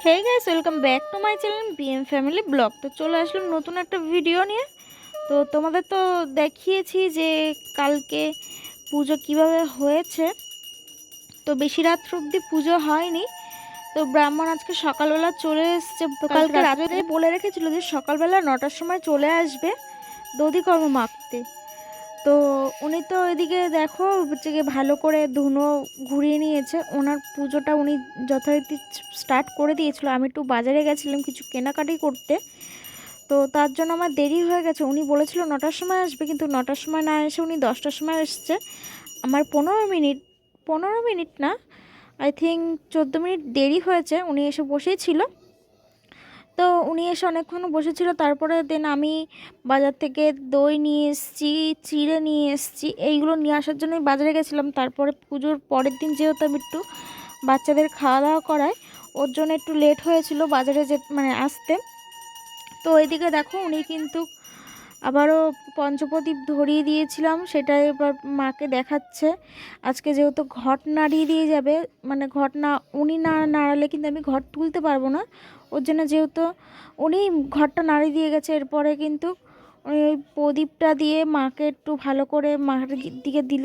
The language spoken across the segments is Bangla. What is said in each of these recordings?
Hey guys welcome back to my channel BM family vlog তো চলে আসলাম নতুন একটা ভিডিও নিয়ে। তো তোমাদের তো দেখিয়েছি যে কালকে পুজো কীভাবে হয়েছে। তো বেশি রাত্র অবধি পুজো হয়নি। তো ব্রাহ্মণ আজকে সকালবেলা চলে এসছে। তো কালকে রাত্রে। বলে রেখেছিল যে সকালবেলা নটার সময় চলে আসবে দধিকর্ম মাখতে তো উনি তো এদিকে দেখো হচ্ছে গিয়ে ভালো করে ধুনো ঘুরিয়ে নিয়েছে। ওনার পুজোটা উনি যথারীতি স্টার্ট করে দিয়েছিল। আমি একটু বাজারে গেছিলাম কিছু কেনাকাটি করতে। তো তার জন্য আমার দেরি হয়ে গেছে। উনি বলেছিল নটার সময় আসবে কিন্তু নটার সময় না এসে উনি দশটার সময় এসছে। আমার পনেরো মিনিট পনেরো মিনিট না আই থিঙ্ক চোদ্দ মিনিট দেরি হয়েছে। উনি এসে বসেই ছিল। তো উনি এসে অনেকক্ষণ বসেছিল। তারপরে দেন আমি বাজার থেকে দই নিয়ে এসেছি, চিড়ে নিয়ে এসেছি, এইগুলো নিয়ে আসার জন্যই বাজারে গেছিলাম। তারপরে পুজোর পরের দিন যেহেতু আমি একটু বাচ্চাদের খাওয়া দাওয়া করায় ওর জন্য একটু লেট হয়েছিল বাজারে যে মানে আসতে। তো এদিকে দেখো উনি কিন্তু আবারও পঞ্চপ্রদীপ ধরিয়ে দিয়েছিলাম, সেটা এবার মাকে দেখাচ্ছে। আজকে যেহেতু ঘট নাড়িয়ে দিয়ে যাবে মানে ঘট না, উনি না নাড়ালে কিন্তু আমি ঘট তুলতে পারব না। ওর জন্য যেহেতু উনি ঘরটা নাড়িয়ে দিয়ে গেছে, এরপরে কিন্তু উনি ওই প্রদীপটা দিয়ে মাকে একটু ভালো করে মার দিকে দিল।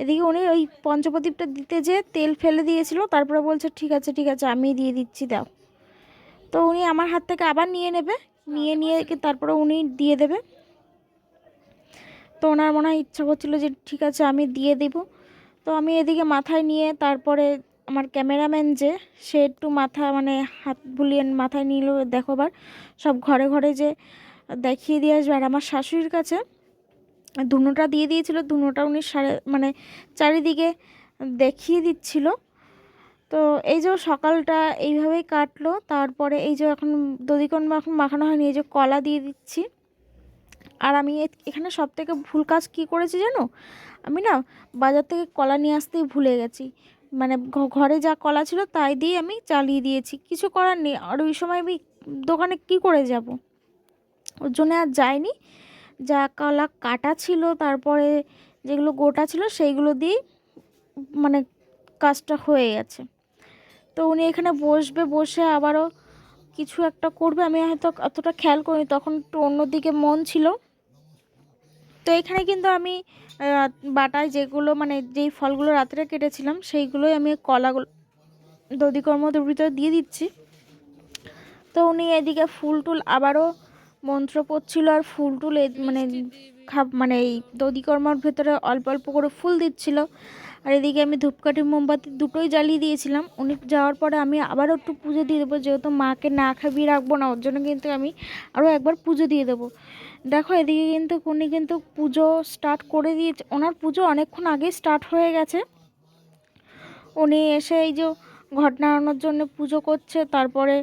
এদিকে উনি ওই পঞ্চপ্রদীপটা দিতে যে তেল ফেলে দিয়েছিল, তারপরে বলছে, ঠিক আছে ঠিক আছে, আমি দিয়ে দিচ্ছি, দাও। তো উনি আমার হাত থেকে আবার নিয়ে নেবে, নিয়ে নিয়ে তারপরে উনি দিয়ে দেবে। তো ওনার মনে হয় ইচ্ছা করছিল যে, ঠিক আছে, আমি দিয়ে দেব। তো আমি এদিকে মাথায় নিয়ে তারপরে আমার ক্যামেরাম্যান যে, সে একটু মাথা মানে হাত বুলিয়ে মাথায় নিল দেখোবার সব ঘরে ঘরে যে দেখিয়ে দিয়ে আসবে। আর আমার শাশুড়ির কাছে ধুনোটা দিয়ে দিয়েছিল ধুনোটা উনি সারে মানে চারিদিকে দেখিয়ে দিচ্ছিল। তো এই যে সকালটা এইভাবেই কাটলো, তারপরে এই যে এখন দধিকন এখন মাখানো হয়নি, এই যে কলা দিয়ে দিচ্ছি। আর আমি এখানে সব থেকে ভুল কাজ কী করেছি জানো? আমি না বাজার থেকে কলা নিয়ে আসতেই ভুলে গেছি। মানে ঘরে যা কলা ছিল তাই দিয়ে আমি চালিয়ে দিয়েছি। কিছু করার নেই। আর ওই সময় আমি দোকানে কি করে যাব? ওর জন্য আর যাইনি। যা কলা কাটা ছিল, তারপরে যেগুলো গোটা ছিল সেইগুলো দিয়েই মানে কাজটা হয়ে গেছে। তো উনি এখানে বসবে, বসে আবারও কিছু একটা করবে। আমি হয়তো অতটা খেয়াল করিনি। তখন একটু অন্যদিকে মন ছিল। তো এখানে কিন্তু আমি বাটায় যেগুলো মানে যেই ফলগুলো রাত্রে কেটেছিলাম, সেইগুলোই আমি কলাগুলো দধিকর্মদের ভিতরে দিয়ে দিচ্ছি। তো উনি এদিকে ফুল টুল আবারও মন্ত্র পড়ছিল আর ফুল টুল মানে খাপ মানে এই দধিকর্মার ভেতরে অল্প অল্প করে ফুল দিচ্ছিল। আর এদিকে আমি ধূপকাঠি মোমবাতি দুটোই জ্বালিয়ে দিয়েছিলাম। উনি যাওয়ার পরে আমি আবারও একটু পুজো দিয়ে দেবো, যেহেতু মাকে না খাবিয়ে রাখব না, ওর জন্য কিন্তু আমি আরও একবার পুজো দিয়ে দেবো। দেখো, এদিকে কিন্তু উনি কিন্তু পুজো স্টার্ট করে দিয়েছে। ওনার পুজো অনেকক্ষণ আগেই স্টার্ট হয়ে গেছে। উনি এসে এই যে ঘট নাড়ানোর জন্য পুজো করছে, তারপরে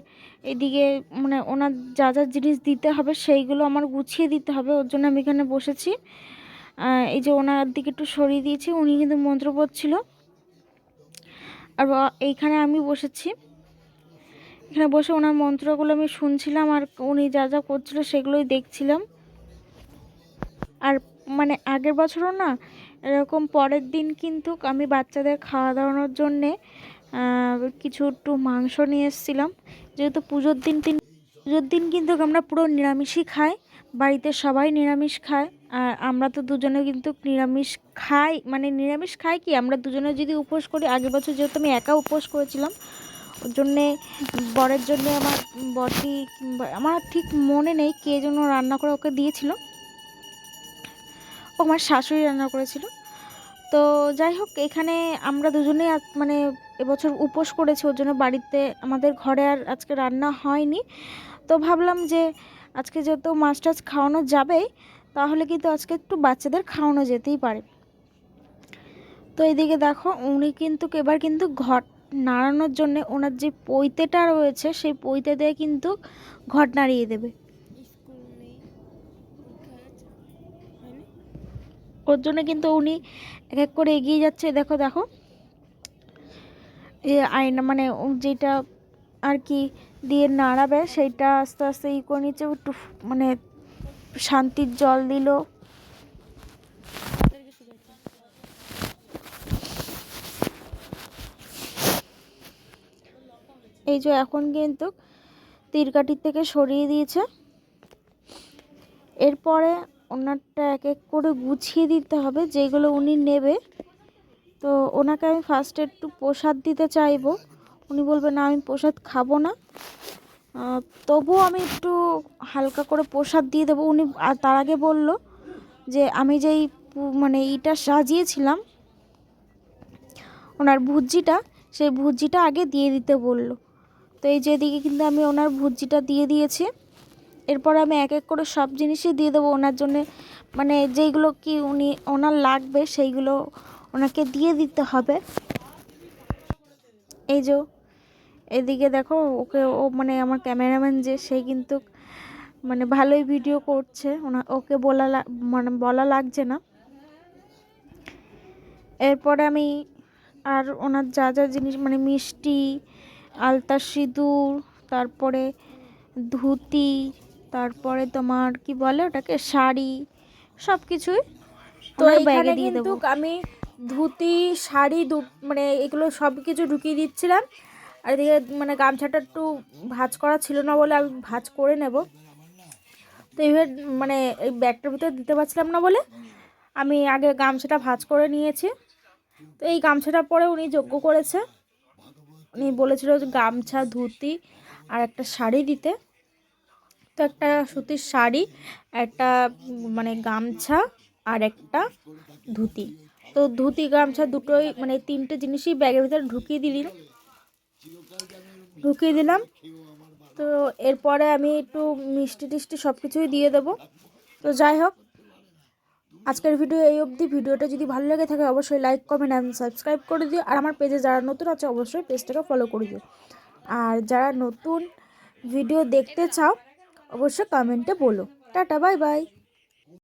এদিকে মানে ওনার যা যা জিনিস দিতে হবে সেইগুলো আমার গুছিয়ে দিতে হবে, ওর জন্য আমি এখানে বসেছি। এই যে ওনার দিকে একটু সরিয়ে দিয়েছি, উনি কিন্তু মন্ত্র পড়ছিল আর এইখানে আমি বসেছি। এখানে বসে ওনার মন্ত্রগুলো আমি শুনছিলাম আর উনি যা যা করছিল সেগুলোই দেখছিলাম। আর মানে আগের বছরও না এরকম পরের দিন কিন্তু আমি বাচ্চাদের খাওয়া দাওয়ানোর জন্যে কিছু একটু মাংস নিয়ে এসেছিলাম। যেহেতু পুজোর দিন তিন, পুজোর দিন কিন্তু আমরা পুরো নিরামিষই খাই, বাড়িতে সবাই নিরামিষ খায়। আর আমরা তো দুজনে কিন্তু নিরামিষ খাই মানে নিরামিষ খাই কি, আমরা দুজনে যদি উপোস করি, আগের বছর যেহেতু আমি একা উপোস করেছিলাম, ওর জন্যে, বরের জন্যে আমার বরটি আমার ঠিক মনে নেই কে যেন রান্না করে ওকে দিয়েছিল। ও আমার শাশুড়ি রান্না করেছিল। তো যাই হোক, এখানে আমরা দুজনেই মানে এবছর উপোস করেছি, ওর জন্য বাড়িতে আমাদের ঘরে আর আজকে রান্না হয়নি। তো ভাবলাম যে আজকে যেহেতু মাছ টাছ খাওয়ানো যাবে তাহলে কিন্তু আজকে একটু বাচ্চাদের খাওয়ানো যেতেই পারে। তো এদিকে দেখো, উনি কিন্তু, এবার কিন্তু ঘট নাড়ানোর জন্য ওনার যে পৈতেটা রয়েছে, সেই পৈতে দিয়ে কিন্তু ঘট নাড়িয়ে দেবে। ওর জন্য কিন্তু উনি এক এক করে এগিয়ে যাচ্ছে। দেখো দেখো। এ আয়না মানে যেটা আর কি দিয়ে নাড়াবে, সেইটা আস্তে আস্তে ই করে নিচ্ছে। একটু মানে শান্তির জল দিল। এই যে এখন কিন্তু তীরকাঠির থেকে সরিয়ে দিয়েছে। এরপরে ওনারটা এক এক করে গুছিয়ে দিতে হবে, যেগুলো উনি নেবে। তো ওনাকে আমি ফার্স্টে একটু প্রসাদ দিতে চাইব। উনি বলবে, না, আমি প্রসাদ খাব না। তবুও আমি একটু হালকা করে প্রসাদ দিয়ে দেবো। উনি আর তার আগে বলল যে, আমি যেই মানে ইটা সাজিয়েছিলাম, ওনার ভুজিটা, সেই ভুজিটা আগে দিয়ে দিতে বলল। তো এই যেদিকে কিন্তু আমি ওনার ভুজিটা দিয়ে দিয়েছি। এরপরে আমি এক এক করে সব জিনিসই দিয়ে দেবো ওনার জন্য। মানে যেইগুলো কি উনি, ওনার লাগবে সেইগুলো ওনাকে দিয়ে দিতে হবে। এই যে এদিকে দেখো ওকে ও মানে আমার ক্যামেরাম্যান যে, সে কিন্তু মানে ভালোই ভিডিও করছে। ওনা, ওকে বলা মানে বলা লাগছে না। এরপরে আমি আর ওনার যা যা জিনিস মানে মিষ্টি, আলতা সিঁদুর, তারপরে ধুতি তারপরে তোমার কি বলে ওটাকে শাড়ি সব কিছুই তো এখানে ব্যাগে দিয়ে কিন্তু দেবো। আমি ধুতি শাড়ি দু মানে এগুলো সব কিছু ঢুকিয়ে দিচ্ছিলাম। আর এদিকে মানে গামছাটা একটু ভাঁজ করা ছিল না বলে আমি ভাঁজ করে নেব। তো এইভাবে মানে এই ব্যাগটার ভিতরে দিতে পারছিলাম না বলে আমি আগে গামছাটা ভাঁজ করে নিয়েছি। তো এই গামছাটা পরে উনি যোগ্য করেছে। উনি বলেছিল যে গামছা ধুতি আর একটা শাড়ি দিতে। তো একটা সুতির শাড়ি, একটা মানে গামছা আর একটা ধুতি। তো ধুতি, গামছা দুটোই মানে তিনটে জিনিসই ব্যাগের ভিতরে ঢুকিয়ে দিলি ঢুকিয়ে দিলাম। তো এরপরে আমি একটু মিষ্টি টিষ্টি সব কিছুই দিয়ে দেবো। তো যাই হোক, আজকের ভিডিও এই অবধি। ভিডিওটা যদি ভালো লেগে থাকে, অবশ্যই লাইক কমেন্ট অ্যান্ড সাবস্ক্রাইব করে দিও। আর আমার পেজে যারা নতুন আছে, অবশ্যই পেজটাকে ফলো করে দিও। আর যারা নতুন ভিডিও দেখতে চাও অবশ্যই কমেন্টে বলো। Tata bye bye